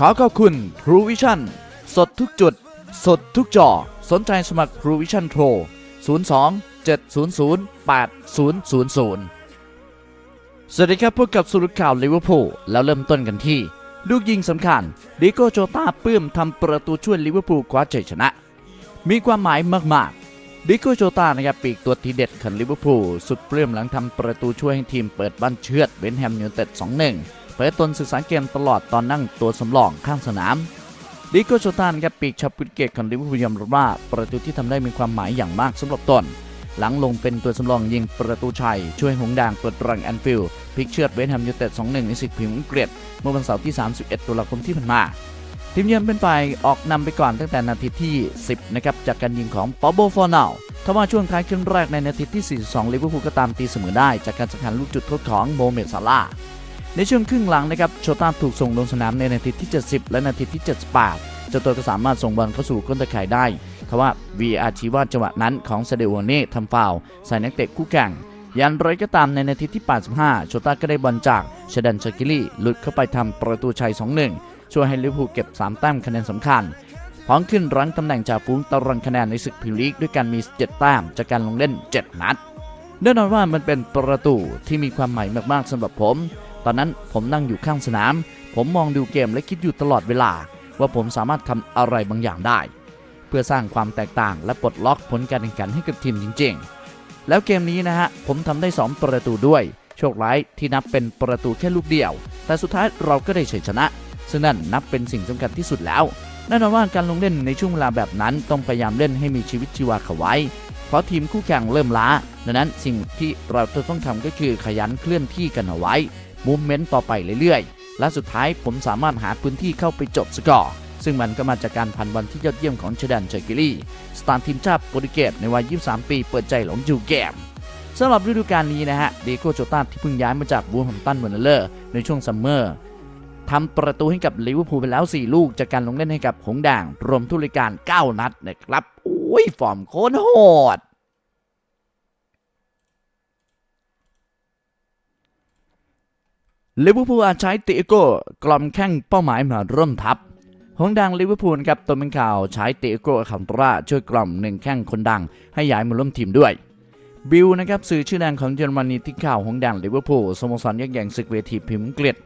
ขอขอบคุณ True Vision สดทุกจุด สดทุกจอ สนใจสมัคร True Vision โทร02 700 8000 สวัสดีครับพบกับสุรุข่าวลิเวอร์พูลแล้วเริ่มต้นกันที่ ลูกยิงสำคัญดิโกโจตาปื้มทำประตูช่วยลิเวอร์พูลคว้าชัยชนะ มีความหมายมากๆดิโกโจตานะครับปีกตัวทีเด็ดของลิเวอร์พูลสุดเปลื้มหลังทำประตูช่วยให้ทีมเปิดบ้านเชือดเวนแฮมยูไนเต็ด2-1 เผยตนศึกษาเกมตลอดตอนนั่งตัวสำรองข้างสนามดิโกโจตานครับปีกชาวโปรตุเกสของลิเวอร์พูลยอมรับว่าประตูที่ทำได้มีความหมายอย่างมากสำหรับตน หลังลงเป็นตัวสำรองยิงประตูชัย ช่วยหงดางเปิดรังแอนฟิลด์พลิกเชือดเวสต์แฮมยูไนเต็ด 2-1 ในศึกพรีเมียร์อังกฤษเมื่อวันเสาร์ที่ 31 ตุลาคมที่ผ่านมาทีมเยือนเป็นฝ่ายออกนำไปก่อนตั้งแต่นาทีที่ 10 นะครับ จากการยิงของปอโบฟอร์นาวทว่าช่วงท้ายครึ่งแรกในนาทีที่ 42 ลิเวอร์พูลก็ตามตีเสมอได้ จากการสังหารลูกจุดโทษของโมเมดซาลา ในช่วงครึ่งหลังนะครับโชต้าถูกส่งลงสนามในนาทีที่ 70 และนาทีที่ 78เจ้าตัวก็สามารถส่งบอลเข้าสู่ก้นตะข่ายได้ทว่า VR ชี้ว่าจังหวะนั้นของเซเดโอเน่ทำฟาวใส่นักเตะคู่แข่งยันไรก็ตามในนาทีที่ 85 โชต้าก็ได้บอลจากเชดันชากิลี่หลุดเข้าไปทำประตูชัย 2-1 ช่วยให้ลิเวอร์พูลเก็บ 3 แต้มคะแนนสำคัญพร้อมขึ้นรั้งตำแหน่งจ่าฝูงตารางคะแนนในศึกพรีเมียร์ลีกด้วยการมี 7 แต้มจากการลงเล่น 7 นัดแน่นอนว่ามันเป็นประตูที่มีความหมายมากๆสำหรับผม ตอนนั้นผมนั่งอยู่ข้างสนาม ผมมองดูเกมและคิดอยู่ตลอดเวลา ว่าผมสามารถทำอะไรบางอย่างได้ เพื่อสร้างความแตกต่างและปลดล็อกผลการแข่งขันให้กับทีมจริง ๆ แล้วเกมนี้นะฮะผมทำได้ 2 ประตูด้วย โชคร้ายที่นับเป็นประตูแค่ลูกเดียว แต่สุดท้ายเราก็ได้ชัยชนะ ซึ่งนั่นนับเป็นสิ่งสำคัญที่สุดแล้วแน่นอนว่าการลงเล่นในช่วงเวลาแบบนั้นต้องพยายามเล่นให้มีชีวิตชีวาเข้าไว้ เพราะทีมคู่แข่งเริ่มล้า ดังนั้นสิ่งที่เราจะต้องทำก็คือขยันเคลื่อนที่กันเอาไว้ มูฟเมนต์ต่อไปเรื่อยๆ และสุดท้ายผมสามารถหาพื้นที่เข้าไปจบสกอร์ ซึ่งมันก็มาจากการพันบอลที่ยอดเยี่ยมของเชดันเชกิลี่สตาร์ทีมชาติโปรตุเกสในวัย 23 ปีเปิดใจหลงอยู่เกมสำหรับฤดูกาลนี้นะฮะเดโกโจตาที่เพิ่งย้ายมาจากบูฮัมตันเวอร์เลอร์ในช่วงซัมเมอร์ทำประตูให้กับลิเวอร์พูลไปแล้ว 4 ลูก จากการลงเล่นให้กับหงส์แดงรวมทุกรายการ 9 นัดนะครับ โอ้ย ฟอร์มโคตรโหด ลิเวอร์พูลอาจใช้ติโก้กล่อมแข้งเป้าหมายมาร่วมทัพหงดังลิเวอร์พูลครับตัวเป็นข่าวใช้ติโก้คัมตราช่วยกล่อมหนึ่งแข้งคนดังให้ย้ายมาร่วมทีมด้วยบิลนะครับสื่อชื่อดังของเยอรมนีที่ข่าวหงดังลิเวอร์พูลสโมสรยักษ์ใหญ่ศึกเวทีพรีเมียร์อังกฤษ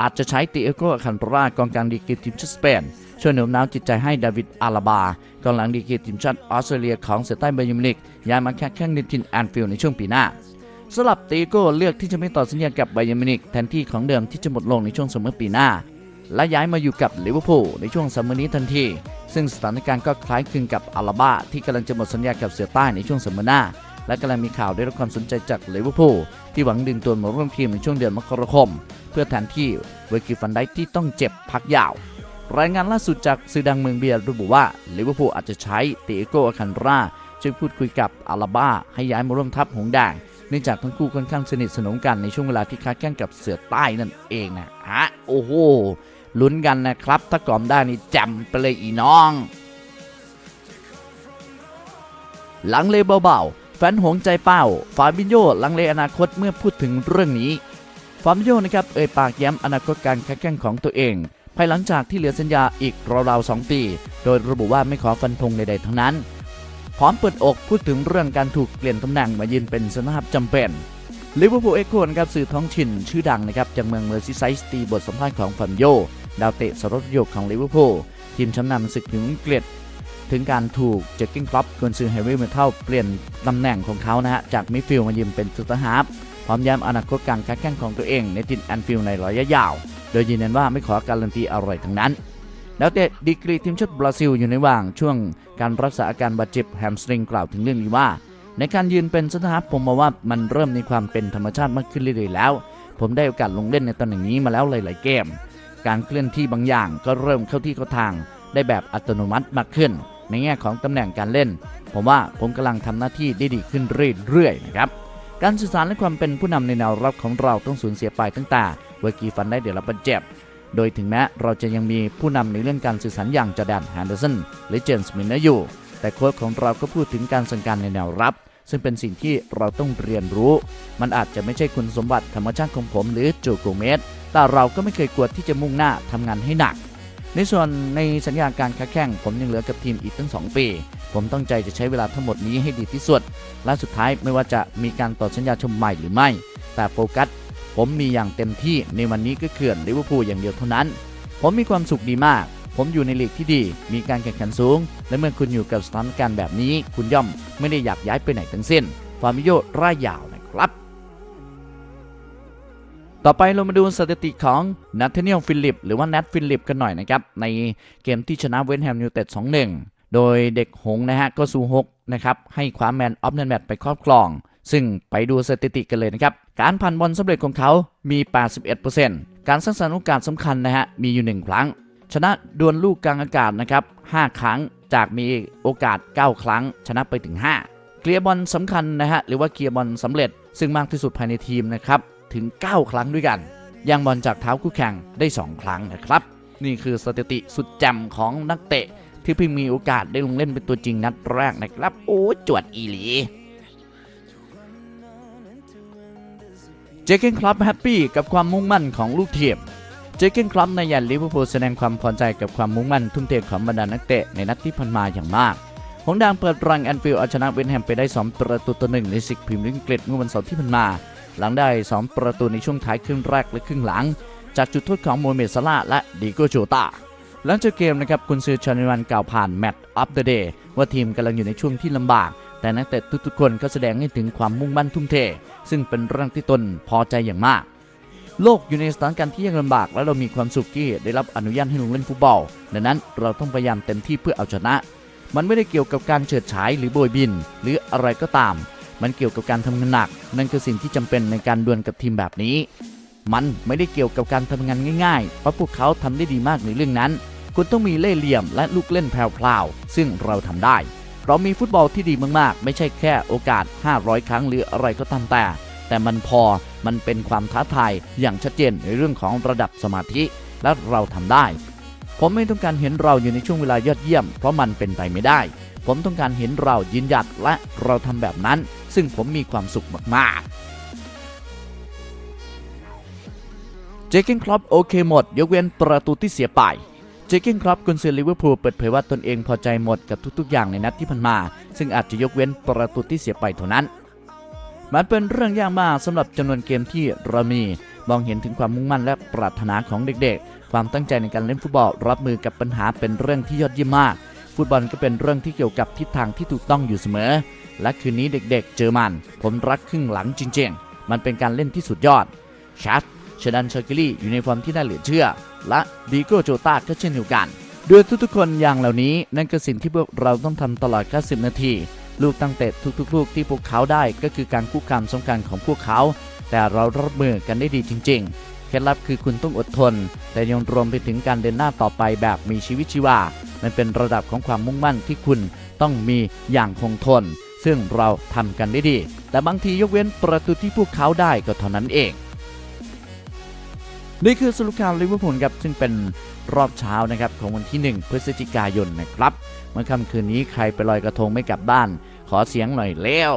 อาจจะใช้ติโก้คันตรากองกลางดีกรีทีมชาติสเปนช่วยโน้มน้าวจิตใจให้ดาวิดอาลาบากองหลังดีกรีทีมชาติออสเตรเลียของเซใต้เบย์มินิกย้ายมาแค่แข้งในทีมแอนฟิลด์ในช่วงปีหน้า สลับตีโก้เลือกที่จะไม่ต่อสัญญากับไบเยมินิกแทนที่ของเดิมที่จะหมดลงในช่วงซัมเมอร์ปีหน้า และย้ายมาอยู่กับลิเวอร์พูลในช่วงซัมเมอร์นี้ทันที ซึ่งสถานการณ์ก็คล้ายคลึงกับอาลาบาที่กำลังจะหมดสัญญากับเสือใต้ในช่วงซัมเมอร์หน้า และกำลังมีข่าวได้รับความสนใจจากลิเวอร์พูลที่หวังดึงตัวมาร่วมทีมในช่วงเดือนมกราคม เพื่อแทนที่เวอร์กิฟันไดที่ต้องเจ็บพักยาวรายงานล่าสุดจากสื่อดังเมืองเบียร์ระบุว่าลิเวอร์พูลอาจจะใช้ติโก้อาคันราช่วยพูดคุยกับอาลาบาให้ย้ายมาร่วมทัพหงแดง นื่องจากทั้งคู่ค่อนข้างสนิทสนมกันในช่วงเวลาที่ค้าแข่งกับเสือใต้นั่นเองนะฮะโอ้โหลุ้นกันนะครับ ถ้ากล่อมได้นี่จมไปเลยอีน้อง หลังเลเบาๆแฟนหงใจเป้า ฟาบินโยลังเลอนาคตเมื่อพูดถึงเรื่องนี้ ฟาบินโยนะครับเอ่ยปากย้ำอนาคตการค้าแข่งของตัวเอง ภายหลังจากที่เหลือสัญญาอีกราวๆ2ปี โดยระบุว่าไม่ขอฟันธงใดๆทั้งนั้น พร้อมเปิดอกพูดถึงเรื่องการถูกเปลี่ยนตำแหน่งมายืนเป็นสนามจำเป็นลิเวอร์พูลเอ็กโคนครับสื่อท้องถิ่นชื่อดังนะครับจากเมืองเมอร์ซีไซส์ตีบทสัมภาษณ์ของฟันโย ดาวเตะสรสโยกของลิเวอร์พูลทีมชั้นนำศึกถึงอังกฤษถึงการถูกเจคกิ้งคลับกุนซือเฮวี่เมทัลเปลี่ยนตำแหน่งของเขานะฮะจากมิดฟิลด์มายืนเป็นซุตฮาร์ฟพร้อมย้ำอนาคตการค้าแข่งของตัวเองในทีมแอนฟิลด์ในระยะยาว โดยยืนยันว่าไม่ขอการันตีอะไรทั้งนั้น แล้วเตะดีกรีทีมชาติบราซิลอยู่ในว่างช่วงการรักษาอาการบาดเจ็บแฮมสตริงกล่าวถึงเรื่องนี้ว่า ในการยืนเป็นสตาฟผมมองว่ามันเริ่มมีความเป็นธรรมชาติมากขึ้นเรื่อยๆแล้ว ผมได้โอกาสลงเล่นในตำแหน่งนี้มาแล้วหลาย ๆ เกม การเคลื่อนที่บางอย่างก็เริ่มเข้าที่เข้าทาง ได้แบบอัตโนมัติมากขึ้น ในแง่ของตำแหน่งการเล่น ผมว่าผมกำลังทำหน้าที่ได้ดีขึ้นเรื่อยๆนะครับการสื่อสารและความเป็นผู้นำในแนวรับของเราต้องสูญเสียไปตั้งแต่เวอร์กีฟันได้เดี๋ยวรับบาดเจ็บ โดยถึงแม้เราจะยังมีผู้นำในเรื่องการสื่อสารอย่างจอแดนแฮนเดอร์สันหรือเจมส์มินเนอร์อยู่ แต่โค้ชของเราก็พูดถึงการสั่งการในแนวรับ ซึ่งเป็นสิ่งที่เราต้องเรียนรู้ มันอาจจะไม่ใช่คุณสมบัติธรรมชาติของผมหรือโจโกเมสแต่เราก็ไม่เคยกลัวที่จะมุ่งหน้าทำงานให้หนัก ในส่วนในสัญญาการค้าแข่งผมยังเหลือกับทีมอีกตั้ง 2 ปี ผมตั้งใจจะใช้เวลาทั้งหมดนี้ให้ดีที่สุด และสุดท้ายไม่ว่าจะมีการต่อสัญญาชมใหม่หรือไม่ แต่โฟกัส ผมมีอย่างเต็มที่ในวันนี้ก็คือลิเวอร์พูลอย่างเดียวเท่านั้น ผมมีความสุขดีมาก ผมอยู่ในลีกที่ดี มีการแข่งขันสูง และเมื่อคุณอยู่กับสถานการณ์แบบนี้ คุณย่อมไม่ได้อยากย้ายไปไหนทั้งสิ้นฟาร์มิโยร่ายยาวนะครับ ต่อไปเรามาดูสถิติของนัทเทเนียลฟิลิป หรือว่านัทฟิลิปกันหน่อยนะครับ ในเกมที่ชนะเวสต์แฮมยูเต็ด2-1 โดยเด็กหงนะฮะก็ซูฮกนะครับให้คว้าแมนออฟเนแมตไปครอบครอง ซึ่งไปดูสถิติกันเลยนะครับ การผ่านบอลสำเร็จของเขามี 81%การสร้างสรรค์โอกาสสำคัญนะฮะ มีอยู่ 1 ครั้ง ชนะดวลลูกกลางอากาศนะครับ 5 ครั้ง จากมีโอกาส 9 ครั้ง ชนะไปถึง 5 เคลียร์บอลสำคัญนะฮะ หรือว่าเคลียร์บอลสำเร็จ ซึ่งมากที่สุดภายในทีมนะครับ ถึง 9 ครั้งด้วยกัน ยังบอลจากเท้าคู่แข่งได้ 2 ครั้งนะครับ นี่คือสถิติสุดแจ่มของนักเตะที่เพิ่งมีโอกาสได้ลงเล่นเป็นตัวจริงนัดแรกนะครับ โอ้จวดอีหลี เจเกนคลับแฮปปี้กับความมุ่งมั่นของลูกทีมเจเกนคลับในยันลิเวอร์พูลแสดงความพอใจกับความมุ่งมั่นทุ่มเทของบรรดานักเตะในนัดที่ผ่านมาอย่างมากหงส์แดงเปิดรังแอนฟิลด์เอาชนะเวนแฮมไปได้ 2 ประตูต่อหนึ่งในศึกพรีเมียร์ลีกอังกฤษเมื่อวันเสาร์ที่ผ่านมา หลังได้ 2 ประตูในช่วงท้ายครึ่งแรกและครึ่งหลัง จากจุดโทษของโมเมดซาลาและดิโกโจตาหลังจากเกมนะครับคุณซือชานิวันกล่าวผ่านแมตช์อัปเดตว่าทีมกำลังอยู่ในช่วงที่ลำบาก แต่นักเตะทุกๆคนก็แสดงให้ถึงความมุ่งมั่นทุ่มเท ซึ่งเป็นเรื่องที่ตนพอใจอย่างมาก โลกอยู่ในสถานการณ์ที่ยังลำบาก และเรามีความสุขที่ได้รับอนุญาตให้ลงเล่นฟุตบอล ดังนั้นเราต้องพยายามเต็มที่เพื่อเอาชนะ มันไม่ได้เกี่ยวกับการเฉิดฉายหรือโบยบิน หรืออะไรก็ตาม มันเกี่ยวกับการทำงานหนัก นั่นคือสิ่งที่จำเป็นในการดวลกับทีมแบบนี้ มันไม่ได้เกี่ยวกับการทำงานง่ายๆ เพราะพวกเขาทำได้ดีมากในเรื่องนั้น คุณต้องมีเล่ห์เหลี่ยมและลูกเล่นแพรวๆซึ่งเราทำได้ เรามีฟุตบอลที่ดีมากๆ ไม่ใช่แค่โอกาส 500 ครั้งหรืออะไรก็ตามแต่ แต่มันพอมันเป็นความท้าทายอย่างชัดเจนในเรื่องของระดับสมาธิและเราทำได้ ผมไม่ต้องการเห็นเราอยู่ในช่วงเวลายอดเยี่ยม เพราะมันเป็นไปไม่ได้ ผมต้องการเห็นเรายืนหยัดและเราทำแบบนั้น ซึ่งผมมีความสุขมากๆ เจเกนครอปโอเคหมด ยกเว้นประตูที่เสียไป เจเกนครอปกุนซือลิเวอร์พูลเปิดเผยว่าตนเองพอใจหมดกับทุกๆ อย่างในนัดที่ผ่านมา ซึ่งอาจจะยกเว้นประตูที่เสียไปเท่านั้น มันเป็นเรื่องยากมากสำหรับจำนวนเกมที่เรามี มองเห็นถึงความมุ่งมั่นและปรารถนาของเด็กๆ ความตั้งใจในการเล่นฟุตบอลรับมือกับปัญหาเป็นเรื่องที่ยอดเยี่ยมมาก ฟุตบอลก็เป็นเรื่องที่เกี่ยวกับทิศทางที่ถูกต้องอยู่เสมอ และคืนนี้เด็กๆ เจอมัน ผมรักครึ่งหลังจริง ๆ มันเป็นการเล่นที่สุดยอดชัด เชดันชอร์กิลี่อยู่ในฟอร์มที่น่าเหลือเชื่อ และดีโกโจตาก็เช่นเดียวกันด้วยทุกๆคนอย่างเหล่านี้นั่นคือสิ่งที่พวกเราต้องทำตลอด 90 นาที ลูกตั้งเตะทุกๆ ลูกที่พวกเขาได้ก็คือการคู่กรรมสำคัญของพวกเขา แต่เรารับมือกันได้ดีจริง ๆ เคล็ดลับคือคุณต้องอดทน แต่ยังรวมไปถึงการเดินหน้าต่อไปแบบมีชีวิตชีวา มันเป็นระดับของความมุ่งมั่นที่คุณต้องมีอย่างคงทน ซึ่งเราทำกันได้ดี แต่บางทียกเว้นประตูที่พวกเขาได้ก็เท่านั้นเอง นี่คือสรุปข่าวลิเวอร์พูลครับซึ่งเป็นรอบเช้านะครับของวันที่ 1 พฤศจิกายนนะครับ เมื่อค่ำคืนนี้ใครไปลอยกระทงไม่กลับบ้าน ขอเสียงหน่อยเร็ว